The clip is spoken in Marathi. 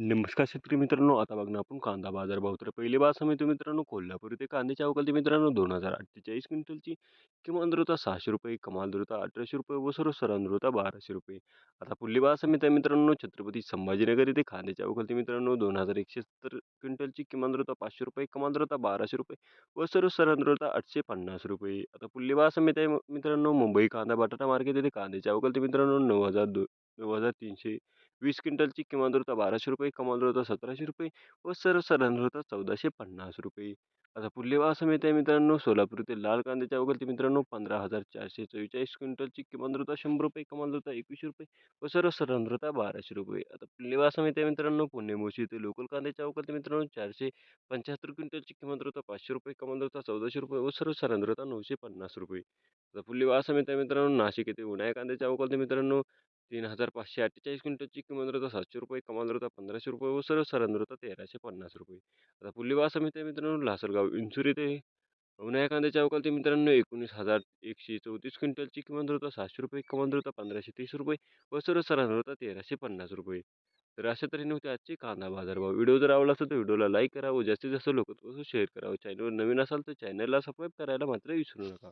नमस्कार शेतकरी मित्रांनो आता बघणं आपण कांदा बाजार भाव तर पहिले बाजार समिती मित्रांनो कोल्हापूर ते कांद्याच्या अवकालती मित्रांनो दोन हजार अठ्ठेचाळीस क्विंटलची किमान द्रुता सहाशे रुपये कमाल द्रुता अठराशे रुपये व सर्वसाधारण द्रुता बाराशे रुपये. आता पुढली बाजार समिती आहे मित्रांनो छत्रपती संभाजीनगर येथे कांद्याच्या अवकालती मित्रांनो दोन हजार एकशे सत्तर क्विंटलची किमान द्रुता पाचशे रुपये कमाल द्रुता बाराशे रुपये व सर्वसाधारण द्रुता आठशे पन्नास रुपये. आता पुढली बाजार समिती आहे मित्रांनो मुंबई कांदा बटाटा मार्केट येथे कांद्याच्या अवकालती मित्रांनो नऊ हजार दो वजा हजार तीनशे. वीस क्विंटलची किमान दृता बाराशे रुपये कमाल दृता सतराशे रुपये व सर्वसाधारण दृता चौदाशे पन्नास रुपये. आता पुढली बाजार समिती आहे मित्रांनो सोलापूर ते लाल कांद्याच्या अवकालती मित्रांनो पंधरा हजार चारशे चव्वेचाळीस क्विंटलची किमान दृता शंभर रुपये कमाल दृता एकवीसशे रुपये व सर्वसाधारण दृता बाराशे रुपये. आता पुढली बाजार समिती आहे मित्रांनो पुणे मोशी ते लोकल कांद्याच्या अवकालती मित्रांनो चारशे पंच्याहत्तर क्विंटलची किमान दृता पाचशे रुपये कमाल दृता चौदाशे रुपये व सर्वसाधारण दृता नऊशे पन्नास रुपये. आता पुढली बाजार समिती आहे मित्रांनो नाशिक येथे उन्हाळ्या कांद्याच्या अवकालती मित्रांनो तीन हजार पाचशे अठ्ठेचाळीस क्विंटलची किमान दर सातशे रुपये कमाल दर पंधराशे रुपये व सर्वसाधारण दर तेराशे पन्नास रुपये. आता पुढली बाजार समिती मित्रांनो लासलगाव इन्सुर येथे उन्हाळ्या कांद्याच्या अवकालती मित्रांनो एकोणीस हजार एकशे चौतीस क्विंटलची किमान दर सातशे रुपये कमाल दर पंधराशे तीस रुपये व सर्वसाधारण दर तेराशे पन्नास रुपये. तर अशा तऱ्हेने होते आजचे कांदा बाजारभाव. व्हिडिओ जर आवडला असेल तर व्हिडिओला लाईक करा व जास्तीत जास्त लोक शेअर करावं चॅनलवर नवीन असाल तर चॅनलला सबस्क्राईब करायला मात्र विसरू नका.